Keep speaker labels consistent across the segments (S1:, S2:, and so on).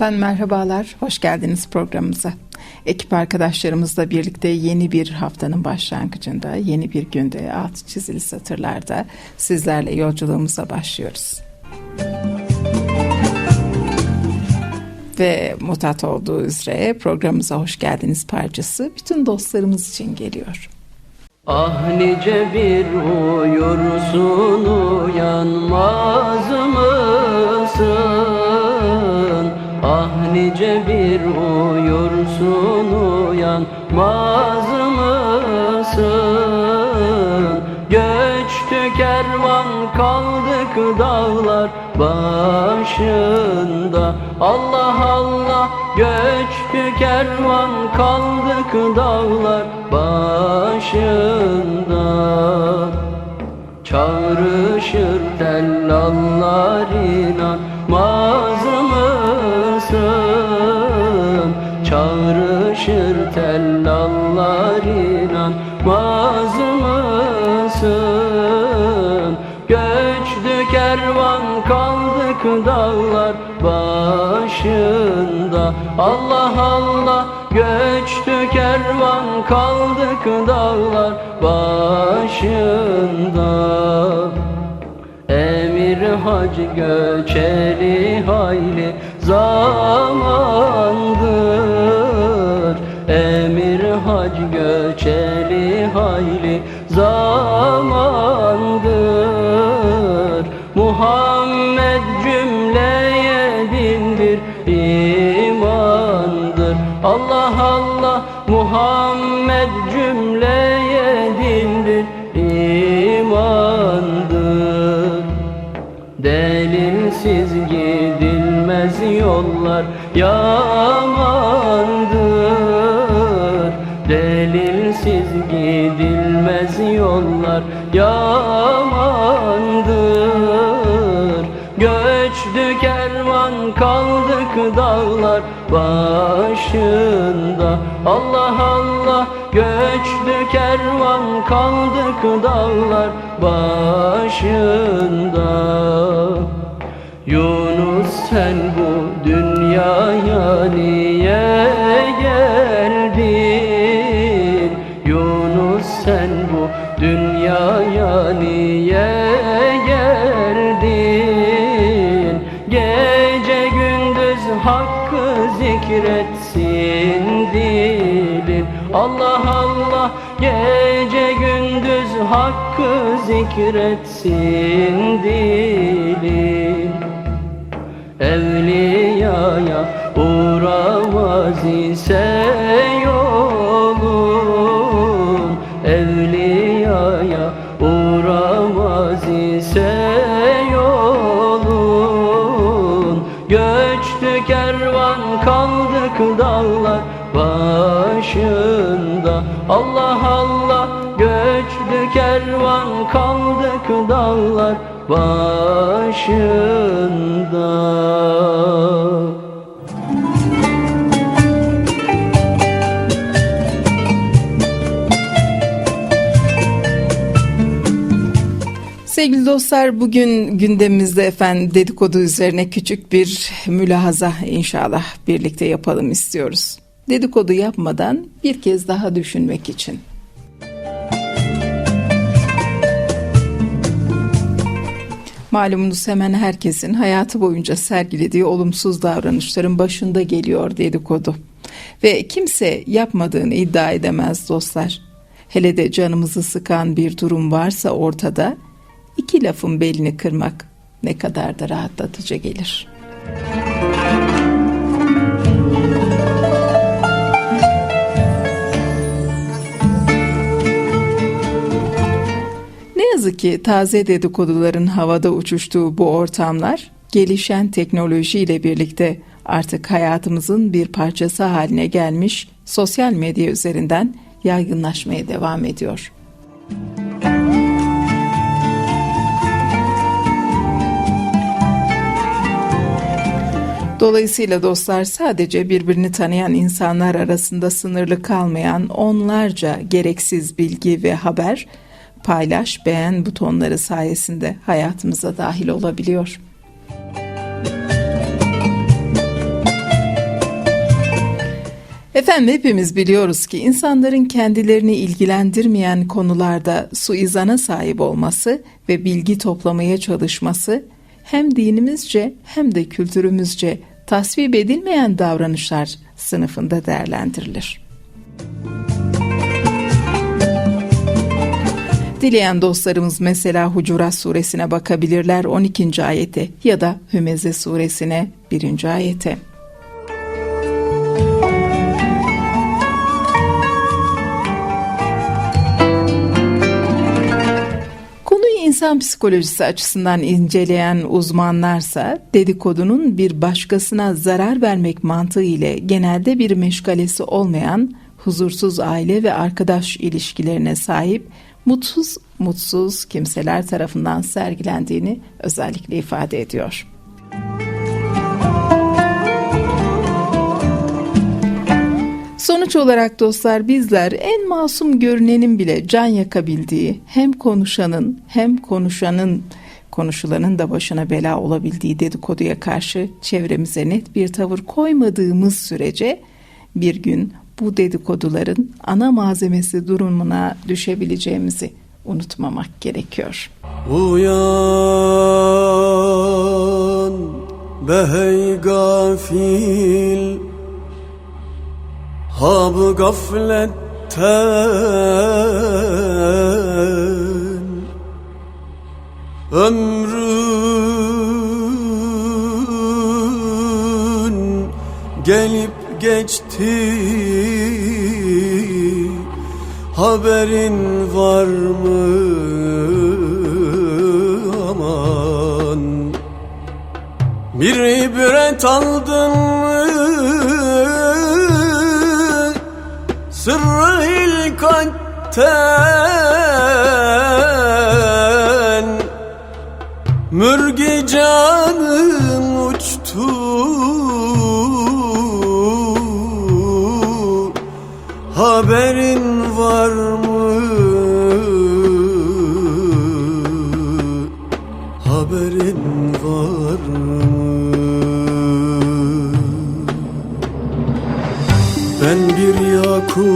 S1: Efendim merhabalar, hoş geldiniz programımıza. Ekip arkadaşlarımızla birlikte yeni bir haftanın başlangıcında, yeni bir günde alt çizili satırlarda sizlerle yolculuğumuza başlıyoruz. Ve mutat olduğu üzere programımıza hoş geldiniz parçası bütün dostlarımız için geliyor.
S2: Ah nice bir uyursun uyanmaz mısın? Nice bir uyursun uyanmaz mısın? Göçtü kervan kaldık dağlar başında Allah Allah göçtü kervan kaldık dağlar başında Çağrışır tellallar inanmaz dağlar başında. Allah Allah göçtü kervan kaldık dağlar başında. Emir hac göçeli hayli zamandır. Emir hac göçeli hayli zamandır. Muhammed Allah Allah Muhammed cümleye dindir imandır. Delilsiz gidilmez yollar yamandır. Delilsiz gidilmez yollar yamandır. Göçtü kervan kaldık dağlar başında. Allah Allah göçtü kervan kaldık dağlar başında. Yunus sen bu dünyaya niye zikretsin dilin Evliyaya uğramaz ise kaldık dağlar başında
S1: Sevgili dostlar bugün gündemimizde efendim dedikodu üzerine küçük bir mülahaza inşallah birlikte yapalım istiyoruz. Dedikodu yapmadan bir kez daha düşünmek için. Malumunuz hemen herkesin hayatı boyunca sergilediği olumsuz davranışların başında geliyor dedikodu. Ve kimse yapmadığını iddia edemez dostlar. Hele de canımızı sıkan bir durum varsa ortada iki lafın belini kırmak ne kadar da rahatlatıcı gelir. Ne yazık ki taze dedikoduların havada uçuştuğu bu ortamlar gelişen teknolojiyle birlikte artık hayatımızın bir parçası haline gelmiş sosyal medya üzerinden yaygınlaşmaya devam ediyor. Dolayısıyla dostlar sadece birbirini tanıyan insanlar arasında sınırlı kalmayan onlarca gereksiz bilgi ve haber paylaş, beğen butonları sayesinde hayatımıza dahil olabiliyor. Efendim hepimiz biliyoruz ki insanların kendilerini ilgilendirmeyen konularda suizana sahip olması ve bilgi toplamaya çalışması hem dinimizce hem de kültürümüzce tasvip edilmeyen davranışlar sınıfında değerlendirilir. Dileyen dostlarımız mesela Hucurat suresine bakabilirler 12. ayete ya da Hümeze suresine 1. ayete. İnsan psikolojisi açısından inceleyen uzmanlarsa dedikodunun bir başkasına zarar vermek mantığı ile genelde bir meşgalesi olmayan huzursuz aile ve arkadaş ilişkilerine sahip mutsuz mutsuz kimseler tarafından sergilendiğini özellikle ifade ediyor. Sonuç olarak dostlar bizler en masum görünenin bile can yakabildiği hem konuşanın hem konuşanın konuşulanın da başına bela olabildiği dedikoduya karşı çevremize net bir tavır koymadığımız sürece bir gün bu dedikoduların ana malzemesi durumuna düşebileceğimizi unutmamak gerekiyor.
S3: Uyan be hey gafil Hab gafletten Ömrün gelip geçti. Haberin var mı? Aman. Bir ibret aldın mı? Sırrı hilkatten Mürgi canım Haberin var mı? Haberin var mı? Ben bir Yakubiydim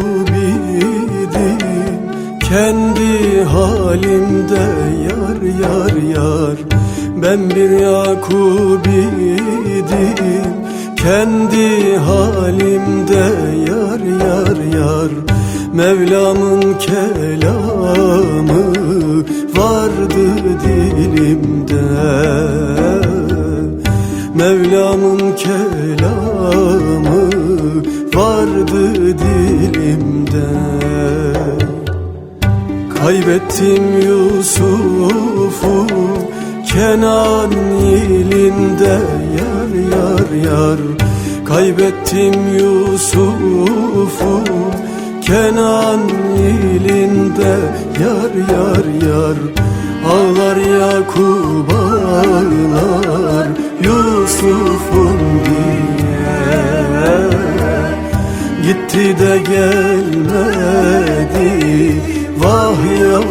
S3: Kendi halimde yar yar yar Ben bir Yakubiydim Kendi halimde yar yar yar. Mevlam'ın kelamı vardı dilimde. Mevlam'ın kelamı vardı dilimde. Kaybettim Yusuf'u Kenan ilinde yar yar yar. Kaybettim Yusuf'u Kenan ilinde yar yar yar. Ağlar Yakup ağlar Yusuf'un diye. Gitti de gelmedi Vah yavrum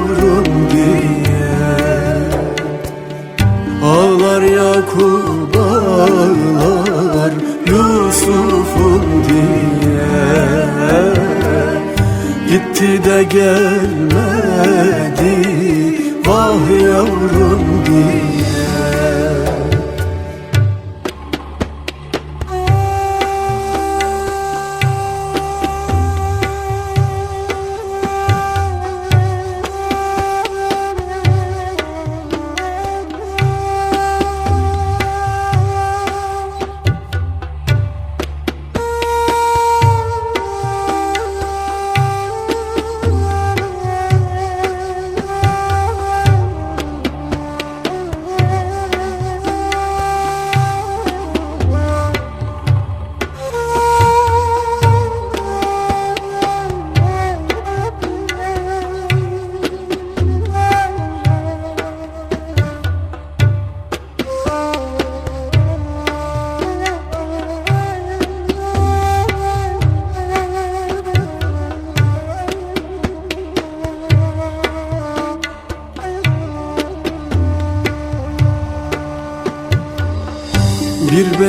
S3: Yusuf'un diye. Gitti de gelmedi Vah yavrum diye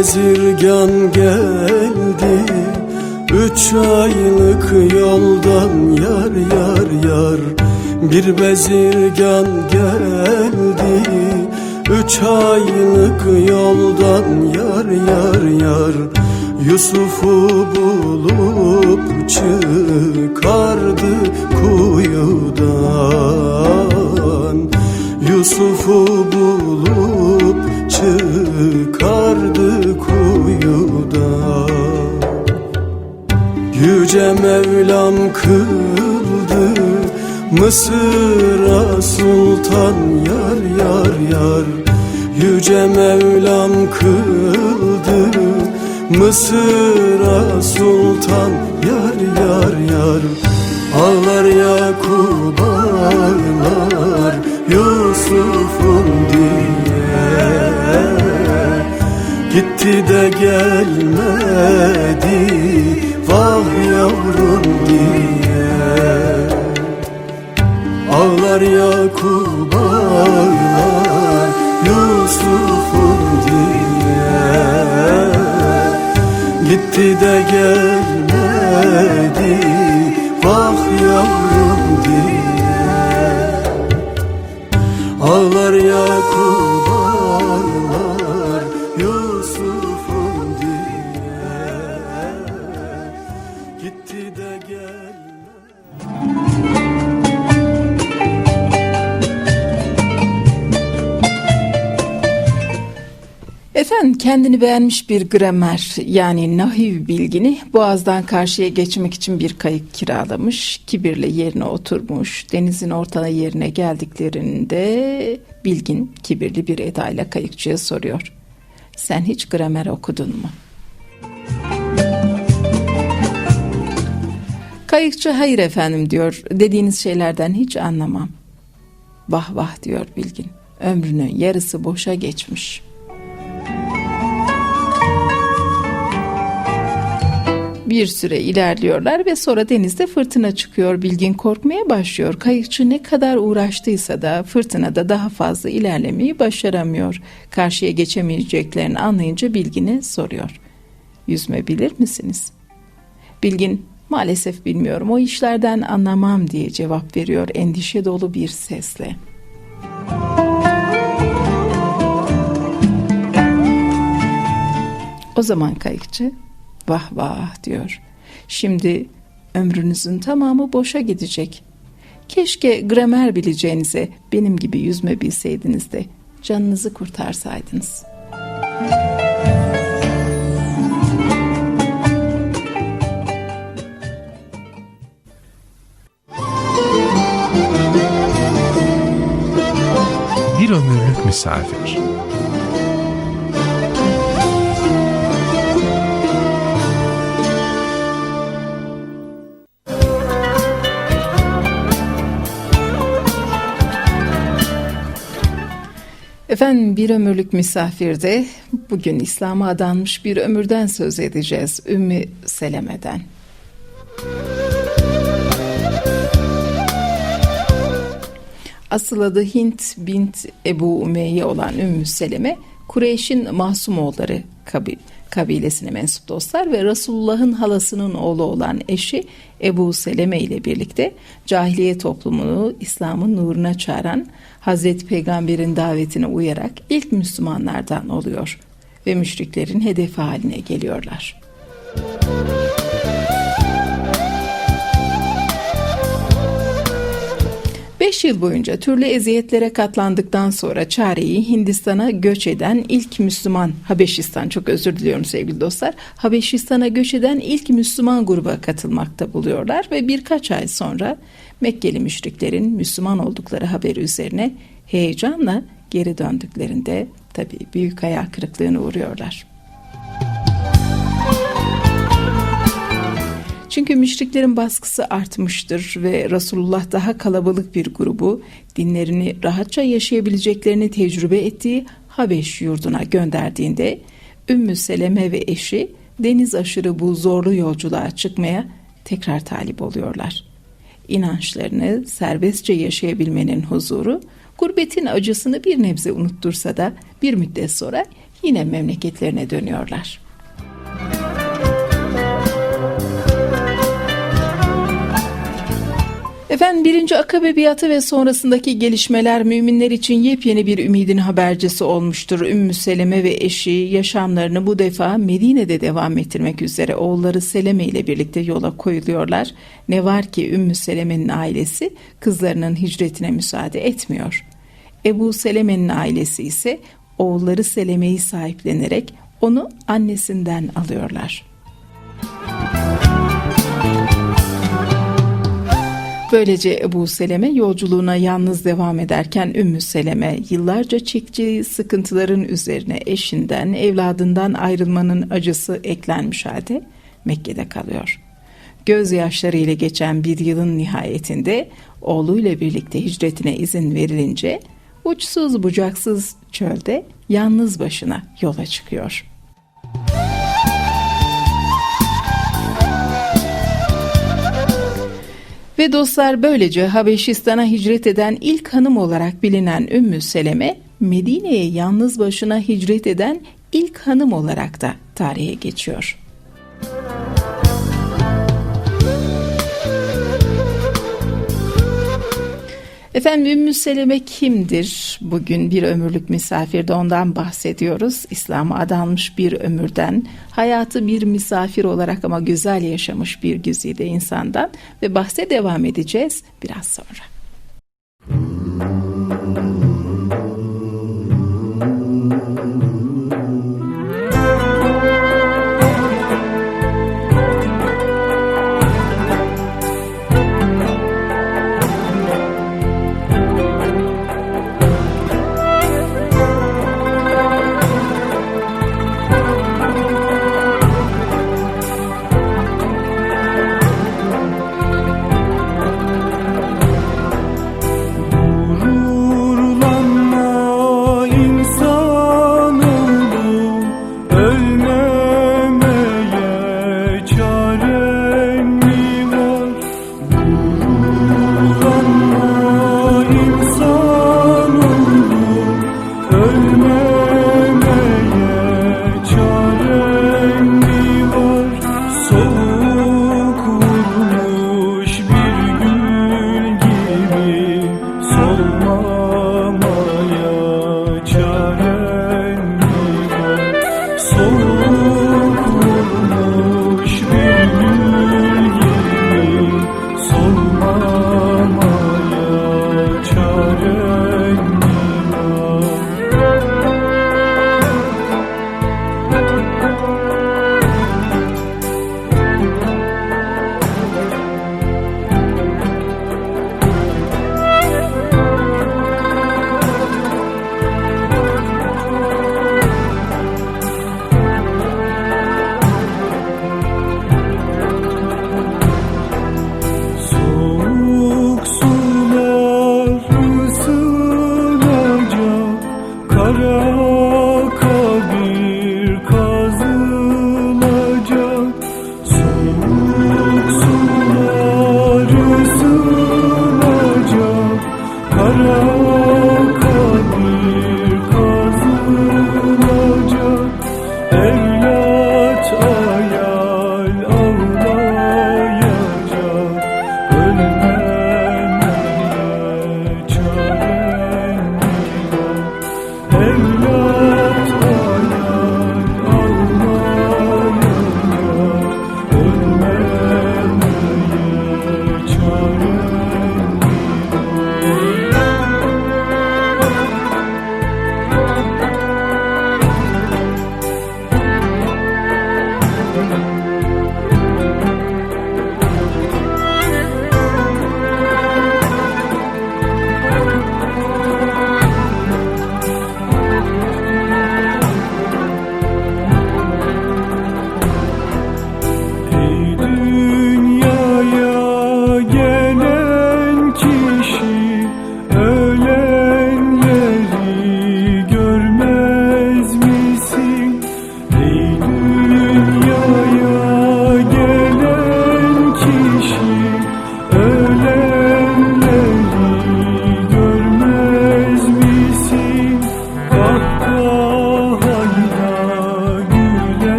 S3: bezirgan geldi. Üç aylık yoldan yar yar yar. Bir bezirgan geldi. Üç aylık yoldan yar yar yar. Yusuf'u bulup çıkardı kuyudan. Yusuf'u bulup Yüce Mevlam kıldı Mısır'a sultan yar yar yar. Yüce Mevlam kıldı Mısır'a sultan yar yar yar. Ağlar Yakup ağlar Yusuf'un diye. Gitti de gelmedi Vah yavrum diye. Ağlar Yakup ağlar Yusuf'um diye. Gitti de gelmedi Vah yavrum diye. Ağlar Yakup
S1: Efendim kendini beğenmiş bir gramer yani nahiv bilgini boğazdan karşıya geçmek için bir kayık kiralamış. Kibirle yerine oturmuş. Denizin orta yerine geldiklerinde bilgin kibirli bir edayla kayıkçıya soruyor. Sen hiç gramer okudun mu? Kayıkçı hayır efendim diyor. Dediğiniz şeylerden hiç anlamam. Vah vah diyor bilgin. Ömrünün yarısı boşa geçmiş.'' Bir süre ilerliyorlar ve sonra denizde fırtına çıkıyor. Bilgin korkmaya başlıyor. Kayıkçı ne kadar uğraştıysa da fırtınada daha fazla ilerlemeyi başaramıyor. Karşıya geçemeyeceklerini anlayınca Bilgin'e soruyor. Yüzme bilir misiniz? Bilgin maalesef bilmiyorum o işlerden anlamam diye cevap veriyor endişe dolu bir sesle. O zaman kayıkçı vah vah diyor. Şimdi ömrünüzün tamamı boşa gidecek. Keşke gramer bileceğinize benim gibi yüzme bilseydiniz de canınızı kurtarsaydınız.
S4: Bir ömürlük misafir.
S1: Efendim bir ömürlük misafirde bugün İslam'a adanmış bir ömürden söz edeceğiz. Ümmü Seleme'den. Asıl adı Hint bint Ebu Umeyye olan Ümmü Seleme, Kureyş'in Mahsumoğulları kabil, kabilesine mensup dostlar ve Resulullah'ın halasının oğlu olan eşi Ebu Seleme ile birlikte cahiliye toplumunu İslam'ın nuruna çağıran Hazreti Peygamber'in davetine uyarak ilk Müslümanlardan oluyor ve müşriklerin hedefi haline geliyorlar. Beş yıl boyunca türlü eziyetlere katlandıktan sonra çareyi Hindistan'a göç eden ilk Müslüman, Habeşistan çok özür diliyorum sevgili dostlar, Habeşistan'a göç eden ilk Müslüman gruba katılmakta buluyorlar ve birkaç ay sonra Mekkeli müşriklerin Müslüman oldukları haberi üzerine heyecanla geri döndüklerinde tabii büyük hayal kırıklığına uğruyorlar. Çünkü müşriklerin baskısı artmıştır ve Resulullah daha kalabalık bir grubu dinlerini rahatça yaşayabileceklerini tecrübe ettiği Habeş yurduna gönderdiğinde Ümmü Seleme ve eşi deniz aşırı bu zorlu yolculuğa çıkmaya tekrar talip oluyorlar. İnançlarını serbestçe yaşayabilmenin huzuru, gurbetin acısını bir nebze unuttursa da bir müddet sonra yine memleketlerine dönüyorlar. Efendim birinci Akabe biatı ve sonrasındaki gelişmeler müminler için yepyeni bir ümidin habercisi olmuştur. Ümmü Seleme ve eşi yaşamlarını bu defa Medine'de devam ettirmek üzere oğulları Seleme ile birlikte yola koyuluyorlar. Ne var ki Ümmü Seleme'nin ailesi kızlarının hicretine müsaade etmiyor. Ebu Seleme'nin ailesi ise oğulları Seleme'yi sahiplenerek onu annesinden alıyorlar. Böylece Ebu Seleme yolculuğuna yalnız devam ederken Ümmü Seleme yıllarca çektiği sıkıntıların üzerine eşinden, evladından ayrılmanın acısı eklenmiş halde Mekke'de kalıyor. Gözyaşları ile geçen bir yılın nihayetinde oğluyla birlikte hicretine izin verilince uçsuz bucaksız çölde yalnız başına yola çıkıyor. Ve dostlar böylece Habeşistan'a hicret eden ilk hanım olarak bilinen Ümmü Seleme, Medine'ye yalnız başına hicret eden ilk hanım olarak da tarihe geçiyor. Efendim Ümmü Seleme kimdir? Bugün bir ömürlük misafirde ondan bahsediyoruz. İslam'a adanmış bir ömürden, hayatı bir misafir olarak ama güzel yaşamış bir güzide insandan ve bahse devam edeceğiz biraz sonra.